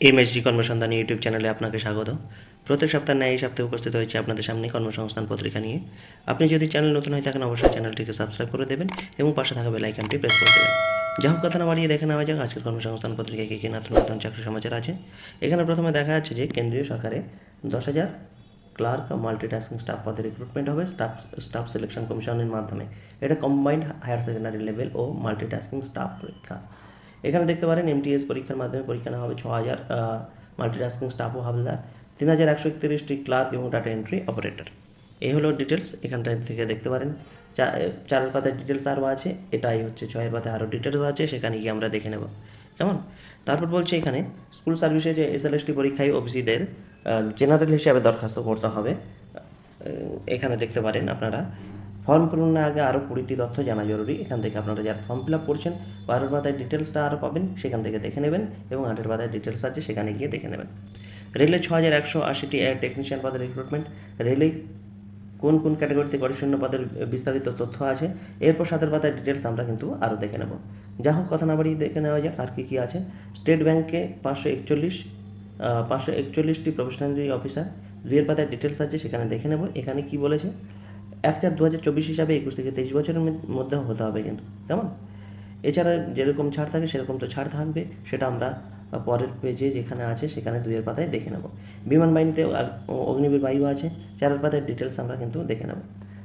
MSG কর্মসন্ধান YouTube চ্যানেলে আপনাকে স্বাগত। প্রত্যেক সপ্তাহে ন্যায় এই সপ্তাহে উপস্থিত হয়েছে আপনাদের সামনে কর্মসংস্থান পত্রিকা নিয়ে। আপনি যদি চ্যানেল নতুন হয়ে থাকেন, অবশ্যই চ্যানেলটিকে সাবস্ক্রাইব করে দেবেন এবং পাশে থাকা বেল আইকনটি প্রেস করে দেবেন। যা হোক কথা না বাড়িয়ে দেখে নেওয়া যাক আজকের কর্মসংস্থান পত্রিকায় কী কী নতুন নতুন চাকরি সমাচার আছে। এখানে প্রথমে দেখা যাচ্ছে যে কেন্দ্রীয় সরকারে দশ হাজার ক্লার্ক মাল্টিটাস্কিং স্টাফ পদে রিক্রুটমেন্ট হবে, স্টাফ স্টাফ সিলেকশন কমিশনের মাধ্যমে। এটা কম্বাইন্ড হায়ার সেকেন্ডারি লেভেল ও মাল্টিটাস্কিং স্টাফ পরীক্ষা। এখানে দেখতে পারেন এমটিএস পরীক্ষার মাধ্যমে পরীক্ষা নেওয়া হবে ছ হাজার মাল্টিটাস্কিং স্টাফ ও হাবলদার তিন হাজার একশো একত্রিশটি ক্লার্ক এবং ডাটা এন্ট্রি অপারেটর এই হলো ডিটেলস এখানটা থেকে দেখতে পারেন। চারের পাতায় ডিটেলস আরও আছে, এটাই হচ্ছে ছয়ের পাতায় আরও ডিটেলস আছে, সেখানে গিয়ে আমরা দেখে নেব। কেমন? তারপর বলছে এখানে স্কুল সার্ভিসে যে এসএলএসটি পরীক্ষায় ওবিসিদের জেনারেল হিসাবে দরখাস্ত করতে হবে। এখানে দেখতে পারেন আপনারা। ফর্ম পূরণের আগে আরও কুড়িটি তথ্য জানা জরুরি। এখান থেকে আপনারা যারা ফর্ম ফিল আপ করছেন, বারোর পাতায় ডিটেলসটা আরও পাবেন, সেখান থেকে দেখে নেবেন এবং আটের পাতায় ডিটেলস আছে, সেখানে গিয়ে দেখে নেবেন। রেলে ছ হাজার একশো আশিটি এয়ার টেকনিশিয়ান পদের রিক্রুটমেন্ট রেলে কোন কোন ক্যাটাগরিতে গরিষ্ঠ পদের বিস্তারিত তথ্য আছে, এরপর সাতের পাতায় ডিটেলস আমরা কিন্তু আরও দেখে নেব। যা হোক, কথা না বাড়িয়ে দেখে নেওয়া যাক আর কী কী আছে। স্টেট ব্যাংকে পাঁচশো একচল্লিশ পাঁচশো একচল্লিশটি প্রফেশনারি অফিসার দুইয়ের পাতায় ডিটেলস আছে, সেখানে দেখে নেব। এখানে কি বলেছে? এক চার দু হাজার চব্বিশ হিসাবে একুশ থেকে তেইশ বছরের মধ্যে- হতে হবে কিন্তু, কেমন? এছাড়া যেরকম ছাড় থাকে সেরকম তো ছাড় থাকবে, সেটা আমরা পরের পেজে যেখানে আছে সেখানে দুইয়ের পাতায় দেখে নেব। বিমান বাহিনীতে অগ্নিবীর বায়ু আছে, চারের পাতায় ডিটেলস আমরা কিন্তু দেখে নেব।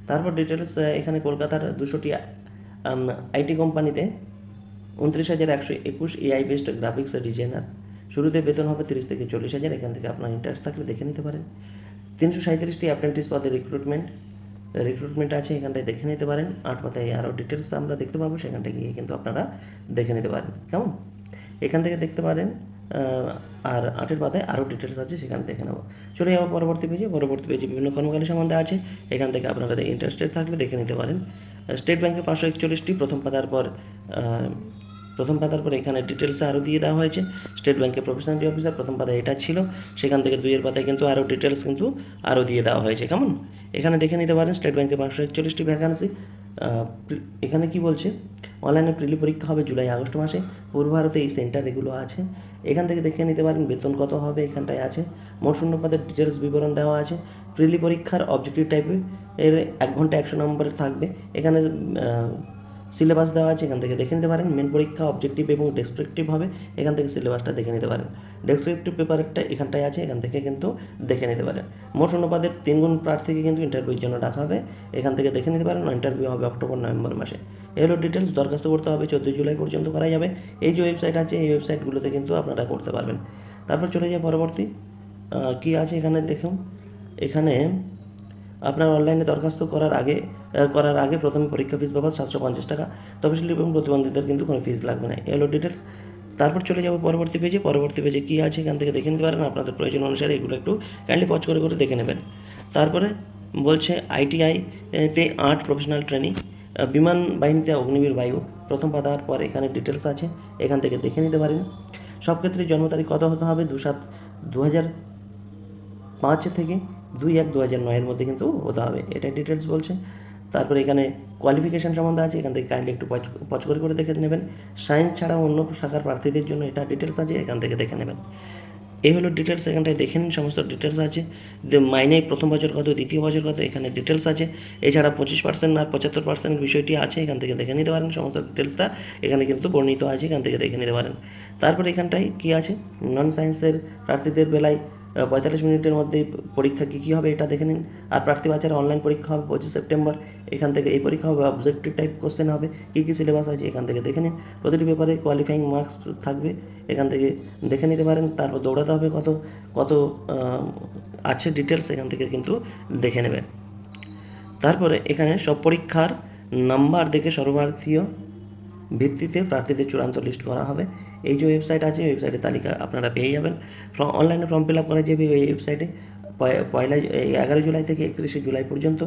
তারপর ডিটেলস এখানে কলকাতার দুশোটি আইটি কোম্পানিতে উনত্রিশ হাজার একশো একুশ এআই বেসড গ্রাফিক্স ডিজাইনার শুরুতে বেতন হবে তিরিশ থেকে চল্লিশ হাজার, এখান থেকে আপনার ইন্টারেস্ট থাকলে দেখে নিতে পারেন। তিনশো সাঁত্রিশটি অ্যাপ্রেন্টিস পদে রিক্রুটমেন্ট রিক্রুটমেন্ট আছে, এখানটায় দেখে নিতে পারেন। আট পাতায় আরও ডিটেলস আমরা দেখতে পাবো, সেখানটায় গিয়ে কিন্তু আপনারা দেখে নিতে পারেন কেমন? এখান থেকে দেখতে পারেন আর আটের পাতায় আরও ডিটেলস আছে, সেখানে দেখে নেব। চলে যাব পরবর্তী পেজে পরবর্তী পেজে বিভিন্ন কর্মকালী সম্বন্ধে আছে। এখান থেকে আপনারা ইন্টারেস্টেড থাকলে দেখে নিতে পারেন। স্টেট ব্যাংকে পাঁচশো একচল্লিশটি, প্রথম পাতার পর প্রথম পাতার পর এখানে ডিটেলসে আরও দিয়ে দেওয়া হয়েছে। স্টেট ব্যাংকের প্রফেশনাল অফিসার প্রথম পাতায় এটা ছিল। সেখান থেকে দুইয়ের পাতায় কিন্তু আরও ডিটেলস কিন্তু আরও দিয়ে দেওয়া হয়েছে। কেমন? এখানে দেখে নিতে পারেন স্টেট ব্যাংকে পাঁচশো একচল্লিশটি ভ্যাকান্সি এখানে কি বলছে? অনলাইনে প্রিলি পরীক্ষা হবে জুলাই, আগস্ট মাসে। পূর্ব ভারতে এই সেন্টার এগুলো আছে। এখান থেকে দেখে নিতে পারেন বেতন কত হবে, এখানটায় আছে। মোট শূন্য পদের ডিটেলস বিবরণ দেওয়া আছে। প্রিলি পরীক্ষার অবজেক্টিভ টাইপে এর এক ঘণ্টা একশো নম্বরের থাকবে। এখানে সিলেবাস দেওয়া আছে, এখান থেকে দেখে নিতে পারেন। মেন পরীক্ষা অবজেক্টিভ এবং ডেসক্রিপটিভ হবে, এখান থেকে সিলেবাসটা দেখে নিতে পারেন। ডেসক্রিপটিভ পেপারটা এখানটায় আছে, এখান থেকে কিন্তু দেখে নিতে পারেন। মোট অনুপাতের তিন গুণ প্রার্থীকে কিন্তু ইন্টারভিউর জন্য ডাকা হবে। এখান থেকে দেখে নিতে পারেন ইন্টারভিউ হবে অক্টোবর, নভেম্বর মাসে। এই হলো ডিটেলস দরখাস্ত করতে হবে, চোদ্দোই জুলাই পর্যন্ত করা যাবে। এই যে ওয়েবসাইট আছে, এই ওয়েবসাইটগুলোতে কিন্তু আপনারা করতে পারবেন। তারপর চলে যায় পরবর্তী। কি আছে এখানে দেখুন? এখানে আপনার অনলাইনে দরখাস্ত করার আগে করার আগে প্রথমে পরীক্ষা ফিস বাবদ সাতশো পঞ্চাশ টাকা তফসিলি এবং প্রতিবন্ধীদের কিন্তু কোনো ফিস লাগবে না। এলো ডিটেলস তারপর চলে যাব পরবর্তী পেজে পরবর্তী পেজে কী আছে এখান থেকে দেখে নিতে পারেন। আপনাদের প্রয়োজন অনুসারে এগুলো একটু কাইন্ডলি পজ করে করে দেখে নেবেন। তারপরে বলছে আইটিআই তে আর্ট প্রফেশনাল ট্রেনিং বিমান বাহিনীতে অগ্নিবীর বায়ু। প্রথম পাতার পর এখানে ডিটেলস আছে, এখান থেকে দেখে নিতে পারেন। সব ক্ষেত্রে জন্ম তারিখ কত হতে হবে? দু সাত, দু হাজার পাঁচ থেকে দুই এক দু হাজার নয়ের মধ্যে কিন্তু হতে হবে। এটা ডিটেলস বলছে তারপরে এখানে কোয়ালিফিকেশান সম্বন্ধে আছে, এখান থেকে কাইন্ডলি একটু পচ করে করে দেখে নেবেন। সায়েন্স ছাড়া অন্য শাখার প্রার্থীদের জন্য এটা ডিটেলস আছে, এখান থেকে দেখে নেবেন। এই হলো ডিটেলস এখানটায় দেখে নিন, সমস্ত ডিটেলস আছে। মাইনে প্রথম বছর কত, দ্বিতীয় বছর কত, এখানে ডিটেলস আছে। এছাড়া পঁচিশ পার্সেন্ট আর পঁচাত্তর পার্সেন্ট বিষয়টি আছে, এখান থেকে দেখে নিতে পারেন। সমস্ত ডিটেলসটা এখানে কিন্তু বর্ণিত আছে, এখান থেকে দেখে নিতে পারেন। তারপরে এখানটায় কী আছে? নন সায়েন্সের প্রার্থীদের বেলায় পঁয়তাল্লিশ মিনিটের মধ্যে পরীক্ষা কী কী হবে এটা দেখে নিন। আর প্রার্থী বাজারে অনলাইন পরীক্ষা হবে পঁচিশ সেপ্টেম্বর। এখান থেকে এই পরীক্ষা হবে অবজেক্টিভ টাইপ কোশ্চেন হবে, কী কী সিলেবাস আছে এখান থেকে দেখে নিন। প্রতিটি পেপারে কোয়ালিফাইং মার্কস থাকবে, এখান থেকে দেখে নিতে পারেন। তারপর দৌড়াতে হবে কত কত আছে ডিটেলস এখান থেকে কিন্তু দেখে নেবেন। তারপরে এখানে সব পরীক্ষার নাম্বার দেখে সর্বভারতীয় ভিত্তিতে প্রার্থীদের চূড়ান্ত লিস্ট করা হবে। এই যে ওয়েবসাইট আছে ওয়েবসাইটের তালিকা আপনারা পেয়ে যাবেন। ফর্ম অনলাইনে ফর্ম ফিল আপ করা যাবে এই ওয়েবসাইটে পয়- পয়লা এগারো জুলাই থেকে একত্রিশে জুলাই পর্যন্ত।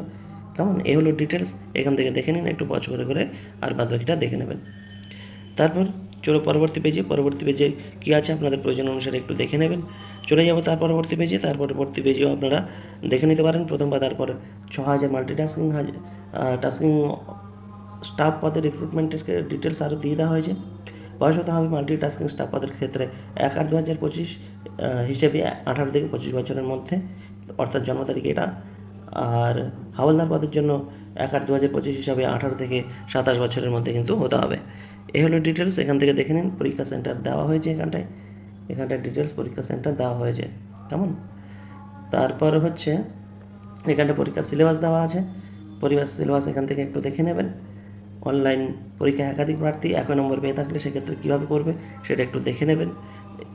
কেমন? এই হলো ডিটেলস এখান থেকে দেখে নিন, একটু পজ করে করে আর বাদ বাকিটা দেখে নেবেন। তারপর চলো পরবর্তী পেজে পরবর্তী পেজে কী আছে আপনাদের প্রয়োজন অনুসারে একটু দেখে নেবেন। চলে যাব তার পরবর্তী পেজে তার পরবর্তী পেজেও আপনারা দেখে নিতে পারেন। প্রথম বা তারপর ছ হাজার মাল্টিটাস্কিং টাস্কিং স্টাফ পদে রিক্রুটমেন্টের ডিটেলস আরও দিয়ে দেওয়া হয়েছে। বয়স হতে হবে মাল্টি টাস্কিং স্টাফ পদের ক্ষেত্রে এক আট দু হাজার পঁচিশ হিসেবে আঠারো থেকে পঁচিশ বছরের মধ্যে, অর্থাৎ জন্ম তারিখ এটা। আর হাওলদার পদের জন্য এক আট দু হাজার পঁচিশ হিসাবে আঠারো থেকে সাতাশ বছরের মধ্যে কিন্তু হতে হবে। এ হলো ডিটেলস এখান থেকে দেখে নিন, পরীক্ষা সেন্টার দেওয়া হয়েছে এখানটায়। এখানটায় ডিটেলস পরীক্ষা সেন্টার দেওয়া হয়েছে। কেমন? তারপর হচ্ছে এখানটা পরীক্ষার সিলেবাস দেওয়া আছে। পরিবার সিলেবাস এখান থেকে একটু দেখে নেবেন। অনলাইন পরীক্ষা একাধিক প্রার্থী একই নম্বর পেয়ে থাকলে সেক্ষেত্রে কীভাবে করবে সেটা একটু দেখে নেবেন।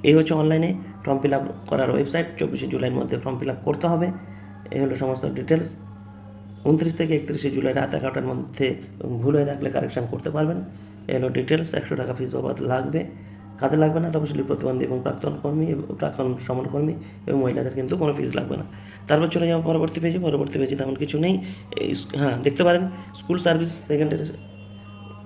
এই হচ্ছে অনলাইনে ফর্ম ফিল আপ করার ওয়েবসাইট চব্বিশে জুলাইয়ের মধ্যে ফর্ম ফিল আপ করতে হবে। এই হলো সমস্ত ডিটেলস উনত্রিশ থেকে একত্রিশে জুলাই রাত এগারোটার মধ্যে ভুল হয়ে থাকলে কারেকশান করতে পারবেন। এই হলো ডিটেলস একশো টাকা ফিস বাবদ লাগবে। কাজে লাগবে না, তপশিলি প্রতিবন্ধী এবং প্রাক্তন কর্মী এবং প্রাক্তন সমরকর্মী এবং মহিলাদের কিন্তু কোনো ফিস লাগবে না। তারপর চলে যাব পরবর্তী পেজে পরবর্তী পেজে তেমন কিছু নেই। হ্যাঁ দেখতে পারেন। স্কুল সার্ভিস সেকেন্ডারি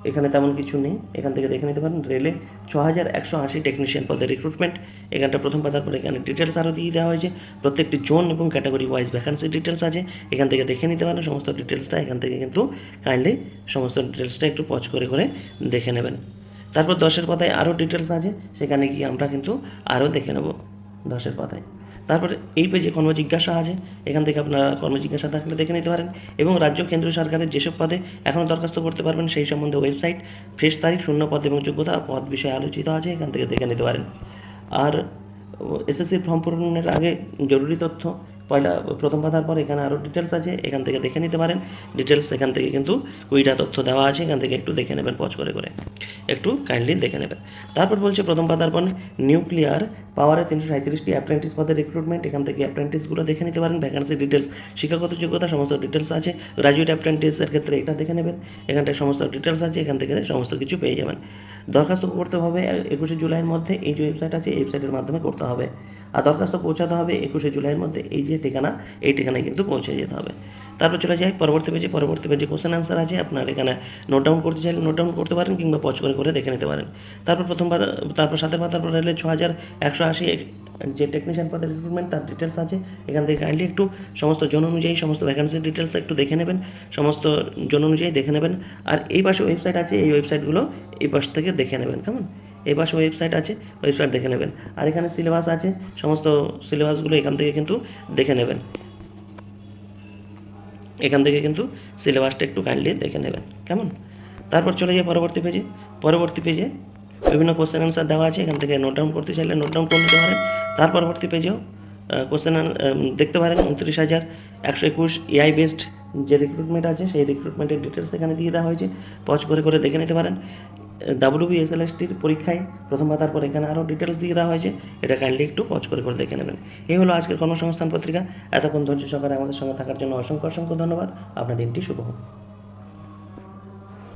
এখানে তেমন কিছু নেই। এখান থেকে দেখে নিতে পারেন রেলে ছ হাজার একশো আশি টেকনিশিয়ান পদের রিক্রুটমেন্ট এখানটা প্রথম পাতার পরে এখানে ডিটেলস আরও দিয়ে দেওয়া হয়েছে। প্রত্যেকটি জোন এবং ক্যাটাগরি ওয়াইজ ভ্যাকান্সি ডিটেলস আছে। এখান থেকে দেখে নিতে পারেন সমস্ত ডিটেলসটা এখান থেকে কিন্তু কাইন্ডলি সমস্ত ডিটেলসটা একটু পজ করে করে দেখে নেবেন। তারপর দশের পাতায় আরও ডিটেলস আছে। সেখানে গিয়ে আমরা কিন্তু আরও দেখে নেব দশের পাতায়। তারপরে এই পেজে কর্মজিজ্ঞাসা আছে, এখান থেকে আপনারা কর্মজিজ্ঞাসা থাকলে দেখে নিতে পারেন এবং রাজ্য কেন্দ্র সরকারের যেসব পদে এখনও দরখাস্ত করতে পারবেন সেই সম্বন্ধে ওয়েবসাইট, ফ্রেশ তারিখ, শূন্য পদ এবং যোগ্যতা পদ বিষয়ে আলোচিত আছে, এখান থেকে দেখে নিতে পারেন। আর এসএসসি ফর্ম পূরণের আগে জরুরি তথ্য পয়লা প্রথম পাতার পর এখানে আরও ডিটেলস আছে, এখান থেকে দেখে নিতে পারেন। ডিটেলস এখান থেকে কিন্তু কুড়িটা তথ্য দেওয়া আছে, এখান থেকে একটু দেখে নেবেন পজ করে করে। একটু কাইন্ডলি দেখে নেবেন। তারপর বলছে প্রথম পাতার পর নিউক্লিয়ার পাওয়ারে তিনশো সাঁত্রিশটি অ্যাপ্রেন্টিস পদের রিক্রুটমেন্ট এখান থেকে অ্যাপ্রেন্টিসগুলো দেখে নিতে পারেন ভ্যাকান্সি ডিটেলস শিক্ষাগত যোগ্যতা, সমস্ত ডিটেলস আছে। গ্রাজুয়েট অ্যাপ্রেন্টিসের ক্ষেত্রে এটা দেখে নেবেন, এখানটায় সমস্ত ডিটেলস আছে, এখান থেকে সমস্ত কিছু পেয়ে যাবেন। দরখাস্ত করতে হবে একুশে জুলাইয়ের মধ্যে, এই যে ওয়েবসাইট আছে, এই ওয়েবসাইটের মাধ্যমে করতে হবে। আর দরখাস্ত পৌঁছাতে হবে একুশে জুলাইয়ের মধ্যে। এই যে ঠিকানা, এই ঠিকানায় কিন্তু পৌঁছে যেতে হবে। তারপর চলে যাই পরবর্তী পেজে পরবর্তী পেজে কোশ্চেন আনসার আছে। আপনার এখানে নোট ডাউন করতে চাইলে নোট ডাউন করতে পারেন কিংবা পজ করে করে দেখে নিতে পারেন। তারপর প্রথম পাতা, তারপর সাতের পাতার পর এলে ছ হাজার একশো আশি যে টেকনিশিয়ান পদের রিক্রুটমেন্ট তার ডিটেলস আছে। এখান থেকে কাইন্ডলি একটু সমস্ত জন অনুযায়ী, সমস্ত ভ্যাকান্সির ডিটেলস একটু দেখে নেবেন। সমস্ত জন অনুযায়ী দেখে নেবেন। আর এই পাশে ওয়েবসাইট আছে। এই ওয়েবসাইটগুলো এই পাশ থেকে দেখে নেবেন। কেমন? এই পাশে ওয়েবসাইট আছে ওয়েবসাইট দেখে নেবেন। আর এখানে সিলেবাস আছে, সমস্ত সিলেবাসগুলো এখান থেকে কিন্তু দেখে নেবেন। এখান থেকে কিন্তু সিলেবাসটা একটু কাইন্ডলি দেখে নেবেন, কেমন? তারপর চলে যাই পরবর্তী পেজে পরবর্তী পেজে বিভিন্ন কোশ্চেন অ্যান্সার দেওয়া আছে, এখান থেকে নোট ডাউন করতে চাইলে নোট ডাউন করে নিতে পারেন। তার পরবর্তী পেজেও কোশ্চেন দেখতে পারেন, উনত্রিশ হাজার একশো একুশ এআই বেসড যে রিক্রুটমেন্ট আছে, সেই রিক্রুটমেন্টের ডিটেলস এখানে দিয়ে দেওয়া হয়েছে। পজ করে করে দেখে নিতে পারেন। ডাব্লিউ বি এস এল এসটির পরীক্ষায় প্রথম পাতার পর এখানে আরও ডিটেলস দিয়ে দেওয়া হয়েছে। এটা কাইন্ডলি একটু পজ করে করে দেখে নেবেন। এই হলো আজকের কর্মসংস্থান পত্রিকা। এতক্ষণ ধৈর্য সহকারে আমাদের সঙ্গে থাকার জন্য অসংখ্য অসংখ্য ধন্যবাদ। আপনার দিনটি শুভ হোক।